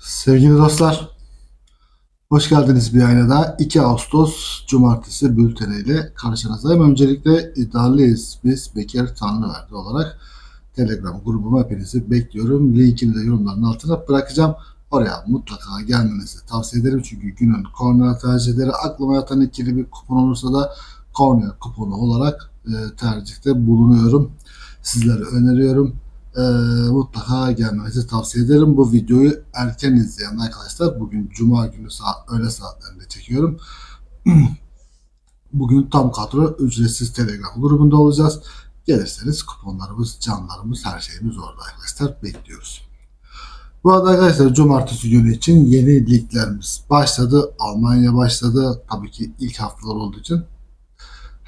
Sevgili dostlar, hoş geldiniz bir ayna daha. 2 Ağustos Cumartesi bülteniyle karşınızdayım. Öncelikle iddialıyız biz Bekir Tanrıverdi olarak Telegram grubuma hepinizi bekliyorum. Linkini de yorumların altına bırakacağım. Oraya mutlaka gelmenizi tavsiye ederim. Çünkü günün korner tercihleri aklıma yatan ikili bir kupon olursa da korner kuponu olarak e, tercihte bulunuyorum. Sizlere öneriyorum. Ee, mutlaka gelmenizi tavsiye ederim. Bu videoyu erken izleyen arkadaşlar bugün Cuma günü saat öğle saatlerinde çekiyorum. bugün tam kadro ücretsiz Telegram grubunda olacağız. Gelirseniz kuponlarımız, canlarımız, her şeyimiz orada arkadaşlar. Bekliyoruz. Bu arada arkadaşlar cumartesi günü için yeni liglerimiz başladı. Almanya başladı. Tabii ki ilk haftalar olduğu için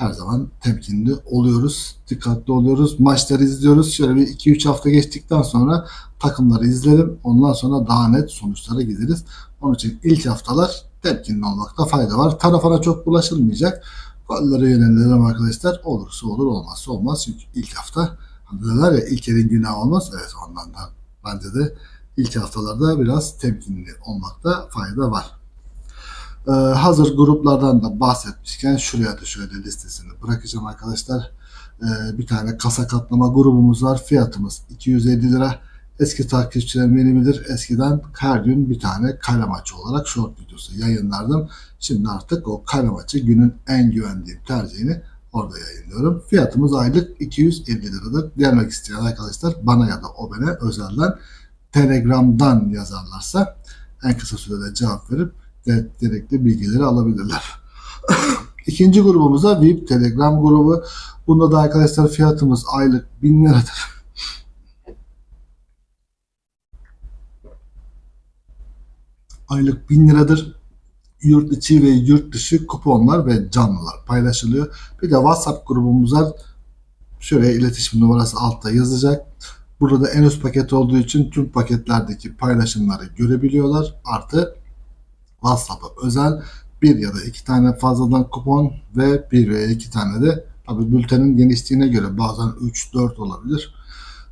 her zaman temkinli oluyoruz. Dikkatli oluyoruz. Maçları izliyoruz. Şöyle bir 2-3 hafta geçtikten sonra takımları izlerim. Ondan sonra daha net sonuçlara gideriz. Onun için ilk haftalar temkinli olmakta fayda var. Tarafına çok bulaşılmayacak. Gollere yönelelim arkadaşlar. Olursa olur olmazsa olmaz. Çünkü ilk hafta hani derler ya ilk elin günahı olmaz. Evet ondan da bence de ilk haftalarda biraz temkinli olmakta fayda var. Ee, hazır gruplardan da bahsetmişken şuraya da şöyle listesini bırakacağım arkadaşlar. Ee, bir tane kasa katlama grubumuz var. Fiyatımız 250 lira. Eski takipçilerim benim bilir. Eskiden her gün bir tane kale maçı olarak short videosu yayınlardım. Şimdi artık o kale maçı günün en güvendiğim tercihini orada yayınlıyorum. Fiyatımız aylık 250 liradır. Gelmek isteyen arkadaşlar bana ya da o bana özelden Telegram'dan yazarlarsa en kısa sürede cevap verip gerekli bilgileri alabilirler. İkinci grubumuzda VIP Telegram grubu. Bunda da arkadaşlar fiyatımız aylık 1000 liradır. Aylık 1000 liradır. Yurt içi ve yurt dışı kuponlar ve canlılar paylaşılıyor. Bir de WhatsApp grubumuz var. Şuraya iletişim numarası altta yazacak. Burada da en üst paket olduğu için tüm paketlerdeki paylaşımları görebiliyorlar. Artı WhatsApp'a özel bir ya da iki tane fazladan kupon ve bir veya iki tane de tabi bültenin genişliğine göre bazen 3-4 olabilir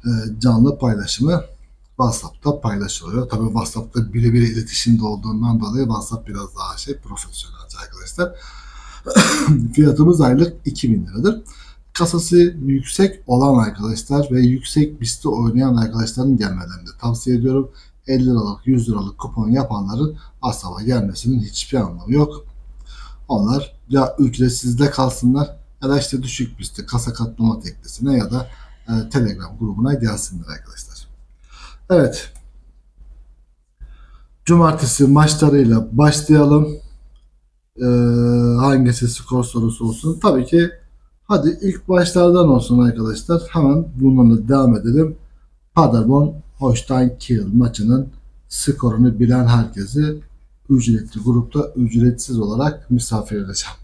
e, canlı paylaşımı WhatsApp'ta paylaşılıyor. Tabi WhatsApp'ta birebir iletişimde olduğundan dolayı WhatsApp biraz daha şey profesyonelce arkadaşlar. Fiyatımız aylık 2000 liradır. Kasası yüksek olan arkadaşlar ve yüksek BIST'te oynayan arkadaşların gelmelerini de tavsiye ediyorum. 50 liralık 100 liralık kupon yapanların asaba gelmesinin hiçbir anlamı yok. Onlar ya ücretsizde kalsınlar ya da işte düşük BIST'te kasa katlama teknesine ya da e, Telegram grubuna gelsinler arkadaşlar. Evet. Cumartesi maçlarıyla başlayalım. Ee, hangisi skor sorusu olsun. Tabii ki hadi ilk başlardan olsun arkadaşlar. Hemen bununla devam edelim. Paderborn Holstein Kiel maçının skorunu bilen herkesi ücretli grupta ücretsiz olarak misafir edeceğim.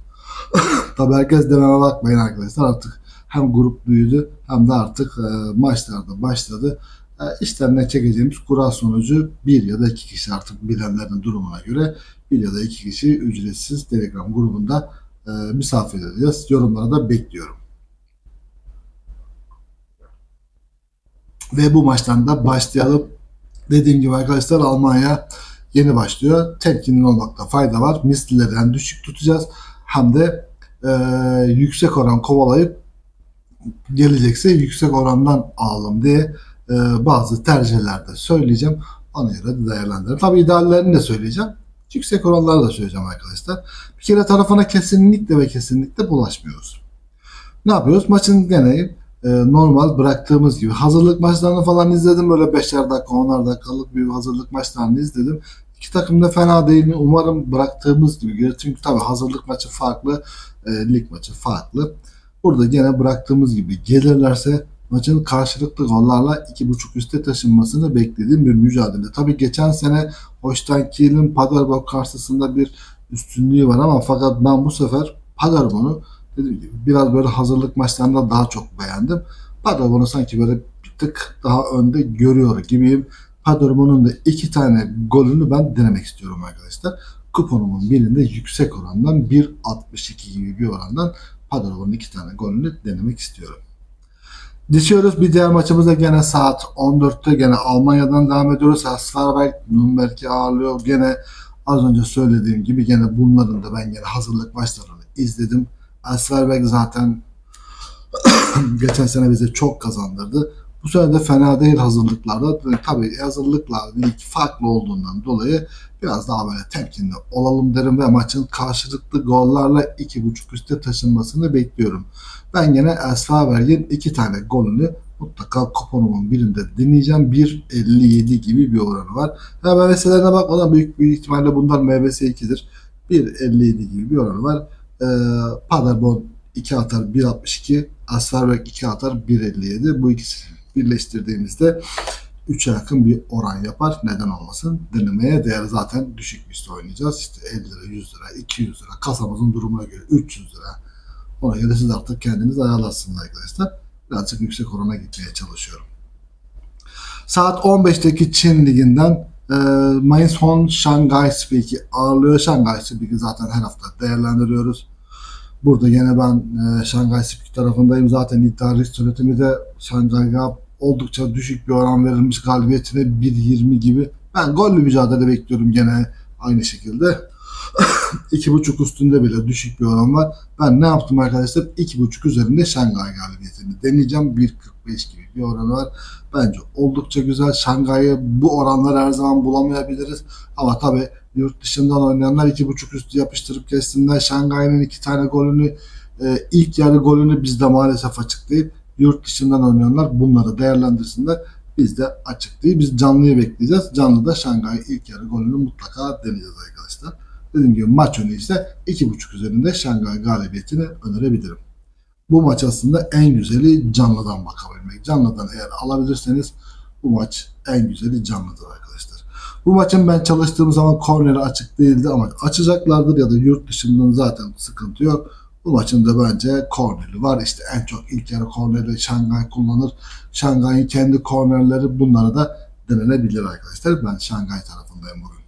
Tabii herkes dememe bakmayın arkadaşlar artık hem grup büyüdü hem de artık e, maçlarda başladı. E, işlerine çekeceğimiz kura sonucu bir ya da iki kişi artık bilenlerin durumuna göre bir ya da iki kişi ücretsiz Telegram grubunda e, misafir edeceğiz. Yorumlara da bekliyorum. Ve bu maçtan da başlayalım. Dediğim gibi arkadaşlar Almanya yeni başlıyor. Temkinli olmakta fayda var. Mislilerden düşük tutacağız. Hem de e, yüksek oran kovalayıp gelecekse yüksek orandan alalım diye e, bazı tercihlerde söyleyeceğim. Ona göre de değerlendirin. Tabii ideallerini de söyleyeceğim. Yüksek oranları da söyleyeceğim arkadaşlar. Bir kere tarafına kesinlikle ve kesinlikle bulaşmıyoruz. Ne yapıyoruz? Maçın gene e, normal bıraktığımız gibi. Hazırlık maçlarını falan izledim. Böyle 5'er dakika 10'ar dakikalık bir hazırlık maçlarını izledim. İki takım da fena değil. Umarım bıraktığımız gibi. Çünkü tabii hazırlık maçı farklı. E, lig maçı farklı. Burada gene bıraktığımız gibi gelirlerse maçın karşılıklı gollarla 2.5 üste taşınmasını beklediğim bir mücadele. Tabii geçen sene Holstein Kiel'in Paderborn karşısında bir üstünlüğü var ama fakat ben bu sefer Paderborn'u biraz böyle hazırlık maçlarında daha çok beğendim. Paderborn'u sanki böyle bir tık daha önde görüyor gibiyim. Paderborn'un da iki tane golünü ben denemek istiyorum arkadaşlar. Kuponumun birinde yüksek orandan 1.62 gibi bir orandan Paderborn'un iki tane golünü denemek istiyorum. Geçiyoruz. Bir diğer maçımızda gene saat 14'te gene Almanya'dan devam ediyoruz. Asferberg Nürnberg'i ağırlıyor. Gene az önce söylediğim gibi gene bunların da ben gene hazırlık maçlarını izledim. Asferberg zaten geçen sene bize çok kazandırdı. Bu sene de fena değil hazırlıklarda. Tabii hazırlıklar farklı olduğundan dolayı biraz daha böyle temkinli olalım derim ve maçın karşılıklı gollarla 2.5 üste taşınmasını bekliyorum. Ben gene Elsfaberg'in iki tane golünü mutlaka kuponumun birinde deneyeceğim. 1.57 gibi bir oranı var. Ha, MVS'lerine bakmadan büyük bir ihtimalle bunlar MVS 2'dir. 1.57 gibi bir oranı var. Ee, Paderborn 2 atar 1.62. Asferberg 2 atar 1.57. Bu ikisi birleştirdiğimizde 3'e yakın bir oran yapar. Neden olmasın? Denemeye değer zaten düşük üstte oynayacağız. İşte 50 lira, 100 lira, 200 lira. Kasamızın durumuna göre 300 lira. Ona göre siz artık kendiniz ayarlarsınız arkadaşlar. Birazcık yüksek orana gitmeye çalışıyorum. Saat 15'teki Çin Ligi'nden e, Mainz Hon Shanghai Speak'i ağırlıyor. Shanghai Speak'i zaten her hafta değerlendiriyoruz. Burada yine ben e, Shanghai Speak tarafındayım. Zaten iddia risk yönetimi de Shanghai'ga oldukça düşük bir oran verilmiş galibiyetine 1.20 gibi. Ben gollü mücadele bekliyorum gene aynı şekilde. 2.5 üstünde bile düşük bir oran var. Ben ne yaptım arkadaşlar? 2.5 üzerinde Şangay galibiyetini deneyeceğim. 1.45 gibi bir oranı var. Bence oldukça güzel. Şangay'ı bu oranları her zaman bulamayabiliriz. Ama tabi yurt dışından oynayanlar 2.5 üstü yapıştırıp kessinler. Şangay'ın iki tane golünü e, ilk yarı golünü bizde maalesef açık değil. Yurt dışından oynayanlar bunları değerlendirsinler. Biz de açık değil. Biz canlıyı bekleyeceğiz. Canlıda Şangay ilk yarı golünü mutlaka deneyeceğiz arkadaşlar. Dediğim gibi maç önü ise 2.5 üzerinde Şangay galibiyetini önerebilirim. Bu maç aslında en güzeli canlıdan bakabilmek. Canlıdan eğer alabilirseniz bu maç en güzeli canlıdır arkadaşlar. Bu maçın ben çalıştığım zaman korneri açık değildi ama açacaklardır ya da yurt dışından zaten sıkıntı yok. Bu maçın da bence korneri var. İşte en çok ilk yarı korneri Şangay kullanır. Şangay'ın kendi kornerleri bunlara da denenebilir arkadaşlar. Ben Şangay tarafındayım bugün.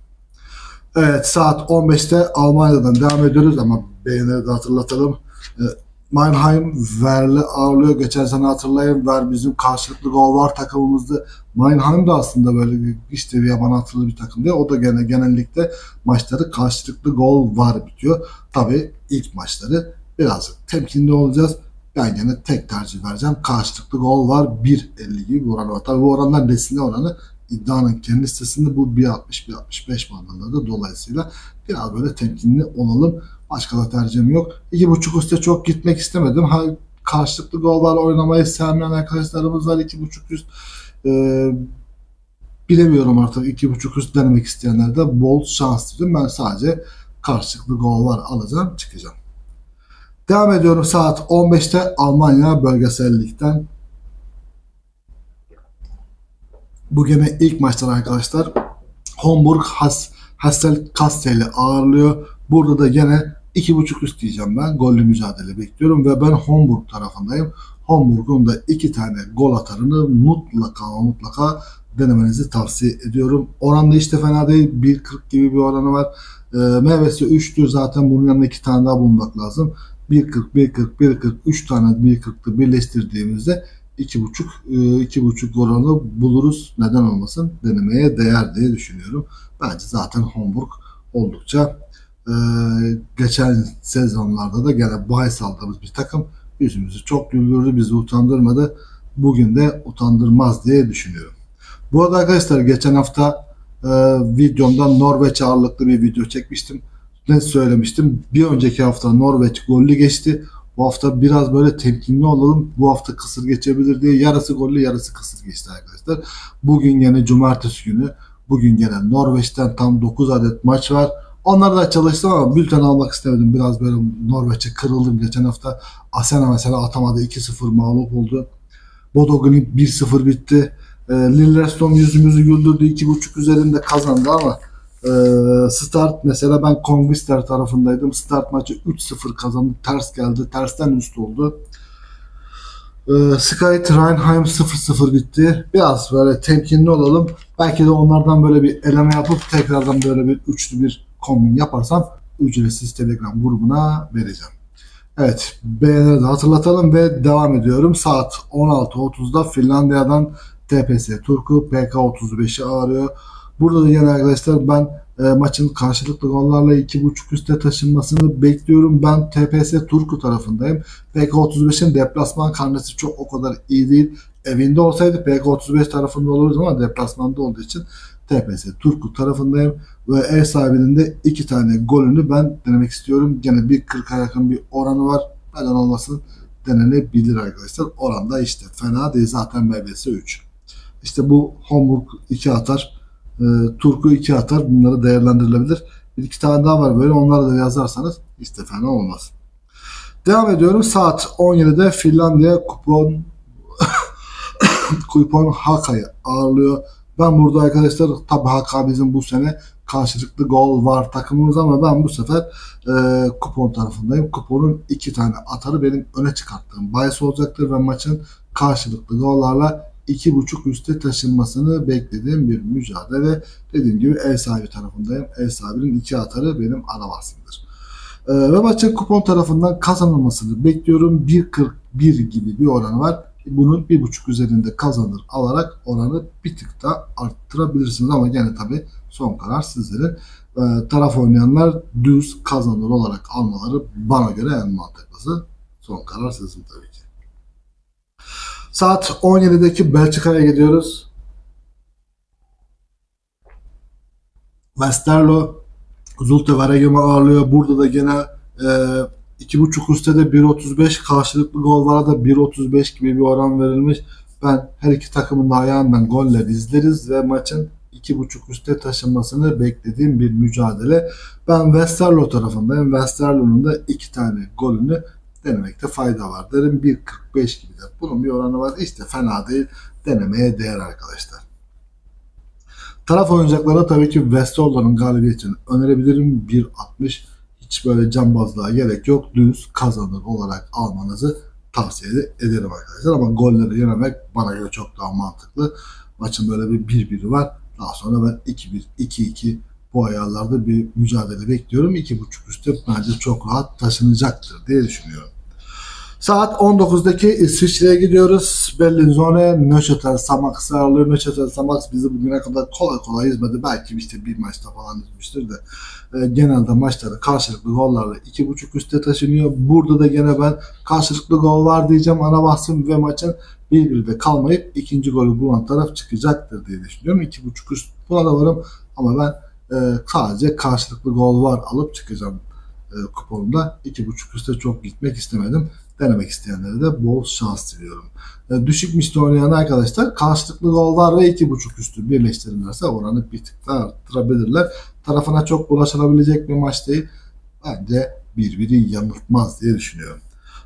Evet saat 15'te Almanya'dan devam ediyoruz ama beğenileri de hatırlatalım. E, Mannheim Ver'le ağırlıyor. Geçen sene hatırlayın Ver bizim karşılıklı gol var takımımızdı. Mannheim de aslında böyle bir işte bir yaban atılı bir takım değil. O da gene genellikle maçları karşılıklı gol var bitiyor. Tabii ilk maçları birazcık temkinli olacağız. Ben gene tek tercih vereceğim. Karşılıklı gol var 1.50 gibi bir oran var. Tabii bu oranlar nesine oranı iddianın kendi sitesinde bu 1.60-1.65 bandında dolayısıyla biraz böyle temkinli olalım. Başka da tercihim yok. 2.5 üstte çok gitmek istemedim. Ha, karşılıklı gollarla oynamayı sevmeyen arkadaşlarımız var. 2.5 üst ee, bilemiyorum artık 2.5 üst denemek isteyenler de bol şans dedim. Ben sadece karşılıklı gollar alacağım çıkacağım. Devam ediyorum saat 15'te Almanya bölgesel ligden. Bu gene ilk maçlar arkadaşlar. Homburg Has Hassel Kastell'i ağırlıyor. Burada da gene 2.5 üst diyeceğim ben. Gollü mücadele bekliyorum ve ben Homburg tarafındayım. Homburg'un da iki tane gol atarını mutlaka mutlaka denemenizi tavsiye ediyorum. Oran da işte fena değil. 1.40 gibi bir oranı var. E, meyvesi 3'tür zaten bunun yanında iki tane daha bulmak lazım. 1.40, 1.40, 1.40, 3 tane 1.40'lı birleştirdiğimizde 2.5 2.5 oranı buluruz. Neden olmasın? Denemeye değer diye düşünüyorum. Bence zaten Homburg oldukça e, geçen sezonlarda da gene bahis aldığımız bir takım yüzümüzü çok güldürdü, bizi utandırmadı. Bugün de utandırmaz diye düşünüyorum. Bu arada arkadaşlar geçen hafta e, videomda Norveç ağırlıklı bir video çekmiştim. Ne söylemiştim? Bir önceki hafta Norveç gollü geçti. Bu hafta biraz böyle temkinli olalım. Bu hafta kısır geçebilir diye yarısı gollü yarısı kısır geçti arkadaşlar. Bugün yine cumartesi günü. Bugün gene Norveç'ten tam 9 adet maç var. Onları da çalıştım ama bülten almak istemedim. Biraz böyle Norveç'e kırıldım geçen hafta. Asena mesela atamadı 2-0 mağlup oldu. Bodo Glimt 1-0 bitti. E, Lillestrøm yüzümüzü güldürdü. 2.5 üzerinde kazandı ama Start mesela ben Kongvister tarafındaydım. Start maçı 3-0 kazandı. Ters geldi. Tersten üst oldu. E, Sky Rheinheim 0-0 bitti. Biraz böyle temkinli olalım. Belki de onlardan böyle bir eleme yapıp tekrardan böyle bir üçlü bir kombin yaparsam ücretsiz Telegram grubuna vereceğim. Evet, beğenileri de hatırlatalım ve devam ediyorum. Saat 16.30'da Finlandiya'dan TPS Turku PK35'i ağırıyor. Burada da yine arkadaşlar ben e, maçın karşılıklı gollarla 2.5 üste taşınmasını bekliyorum. Ben TPS Turku tarafındayım. PK35'in deplasman karnesi çok o kadar iyi değil. Evinde olsaydı PK35 tarafında olurdu ama deplasmanda olduğu için TPS Turku tarafındayım. Ve ev sahibinin de iki tane golünü ben denemek istiyorum. Gene bir 40'a yakın bir oranı var. Neden olmasın denenebilir arkadaşlar. Oranda işte fena değil zaten MBS 3. İşte bu Homburg 2 atar. E, Turku 2 atar. Bunları değerlendirilebilir. Bir iki tane daha var böyle onları da yazarsanız işte fena olmaz. Devam ediyorum. Saat 17'de Finlandiya kupon kupon Haka'yı ağırlıyor. Ben burada arkadaşlar tabi Haka bizim bu sene karşılıklı gol var takımımız ama ben bu sefer e, kupon tarafındayım. Kuponun iki tane atarı benim öne çıkarttığım bahis olacaktır ve maçın karşılıklı gollarla iki buçuk üste taşınmasını beklediğim bir mücadele. Dediğim gibi ev sahibi tarafındayım. Ev sahibinin iki atarı benim ana bahsimdir. E, ve maçın kupon tarafından kazanılmasını bekliyorum. 1.41 gibi bir oranı var bunun bir buçuk üzerinde kazanır alarak oranı bir tık da arttırabilirsiniz ama gene tabi son karar sizlerin. Ee, taraf oynayanlar düz kazanır olarak almaları bana göre en mantıklısı. Son karar sizin tabii ki. Saat 17'deki Belçika'ya gidiyoruz. Westerlo Zulte Varegem'i ağırlıyor. Burada da gene e, 2.5 üstte de 1.35 karşılıklı gol var da 1.35 gibi bir oran verilmiş. Ben her iki takımın da ayağından goller izleriz ve maçın 2.5 üstte taşınmasını beklediğim bir mücadele. Ben Westerlo tarafındayım. Westerlo'nun da iki tane golünü denemekte fayda var derim. 1.45 gibi de bunun bir oranı var. İşte fena değil. Denemeye değer arkadaşlar. Taraf oyuncaklara tabii ki Westerlo'nun galibiyetini önerebilirim. 1.60 hiç böyle cambazlığa gerek yok. Düz kazanır olarak almanızı tavsiye ederim arkadaşlar. Ama golleri yenemek bana göre çok daha mantıklı. Maçın böyle bir 1-1'i var. Daha sonra ben 2-1, 2-2 bu ayarlarda bir mücadele bekliyorum. 2.5 üstte bence çok rahat taşınacaktır diye düşünüyorum. Saat 19'daki İsviçre'ye gidiyoruz. Bellinzone, Nöşetel, Samax ağırlıyor. Nöşetel, Samax bizi bugüne kadar kolay kolay izmedi. Belki işte bir maçta falan izmiştir de. E, genelde maçları karşılıklı gollarla 2.5 üstte taşınıyor. Burada da gene ben karşılıklı gol var diyeceğim ana bahsim ve maçın birbirinde kalmayıp ikinci golü bulan taraf çıkacaktır diye düşünüyorum. 2.5 üst buna da varım ama ben e, sadece karşılıklı gol var alıp çıkacağım e, kuponumda. 2.5 üste çok gitmek istemedim. Denemek isteyenlere de bol şans diliyorum. E, düşük misli oynayan arkadaşlar karşılıklı gol var ve 2.5 üstü birleştirirlerse oranı bir tık daha arttırabilirler. Tarafına çok ulaşılabilecek bir maç değil. Bence birbiri yanıltmaz diye düşünüyorum.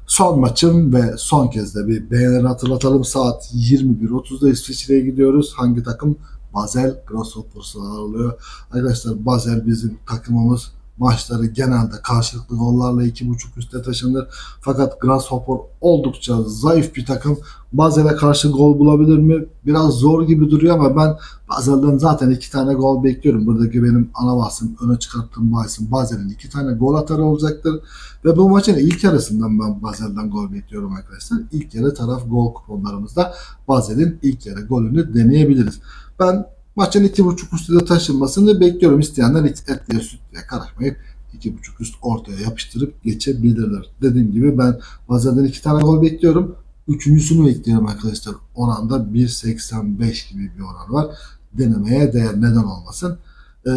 Son maçım ve son kez de bir beğenileri hatırlatalım. Saat 21.30'da İsviçre'ye gidiyoruz. Hangi takım? Basel Grasshoppers ağırlıyor. Arkadaşlar Basel bizim takımımız maçları genelde karşılıklı gollarla 2.5 üste taşınır. Fakat Grasshopper oldukça zayıf bir takım. Bazel'e karşı gol bulabilir mi? Biraz zor gibi duruyor ama ben Bazel'den zaten iki tane gol bekliyorum. Buradaki benim ana bahsim, öne çıkarttığım bahisim Bazel'in iki tane gol atarı olacaktır. Ve bu maçın ilk yarısından ben Bazel'den gol bekliyorum arkadaşlar. İlk yarı taraf gol kuponlarımızda Bazel'in ilk yarı golünü deneyebiliriz. Ben Maçın 2.5 üstüne taşınmasını bekliyorum. İsteyenler etliye sütlüye karışmayıp 2.5 üst ortaya yapıştırıp geçebilirler. Dediğim gibi ben bazen iki tane gol bekliyorum. Üçüncüsünü bekliyorum arkadaşlar. Oranda 1.85 gibi bir oran var. Denemeye değer neden olmasın. Ee,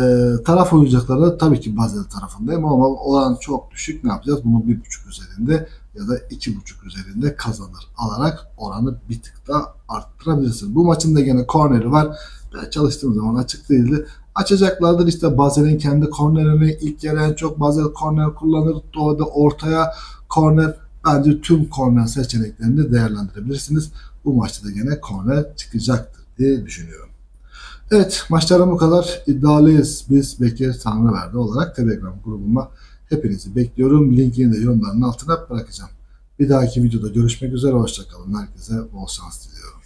taraf oyuncakları tabii ki Basel tarafındayım ama oran çok düşük. Ne yapacağız? Bunu 1.5 üzerinde ya da 2.5 üzerinde kazanır alarak oranı bir tık daha arttırabilirsin. Bu maçın da gene korneri var. Çalıştığım zaman açık değildi. Açacaklardır işte Bazel'in kendi kornerini ilk yarı en çok Bazel korner kullanır. Doğada ortaya korner bence tüm korner seçeneklerini değerlendirebilirsiniz. Bu maçta da gene korner çıkacaktır diye düşünüyorum. Evet maçlarım bu kadar. İddialıyız biz Bekir Tanrıverdi olarak Telegram grubuma hepinizi bekliyorum. Linkini de yorumların altına bırakacağım. Bir dahaki videoda görüşmek üzere. Hoşçakalın. Herkese bol şans diliyorum.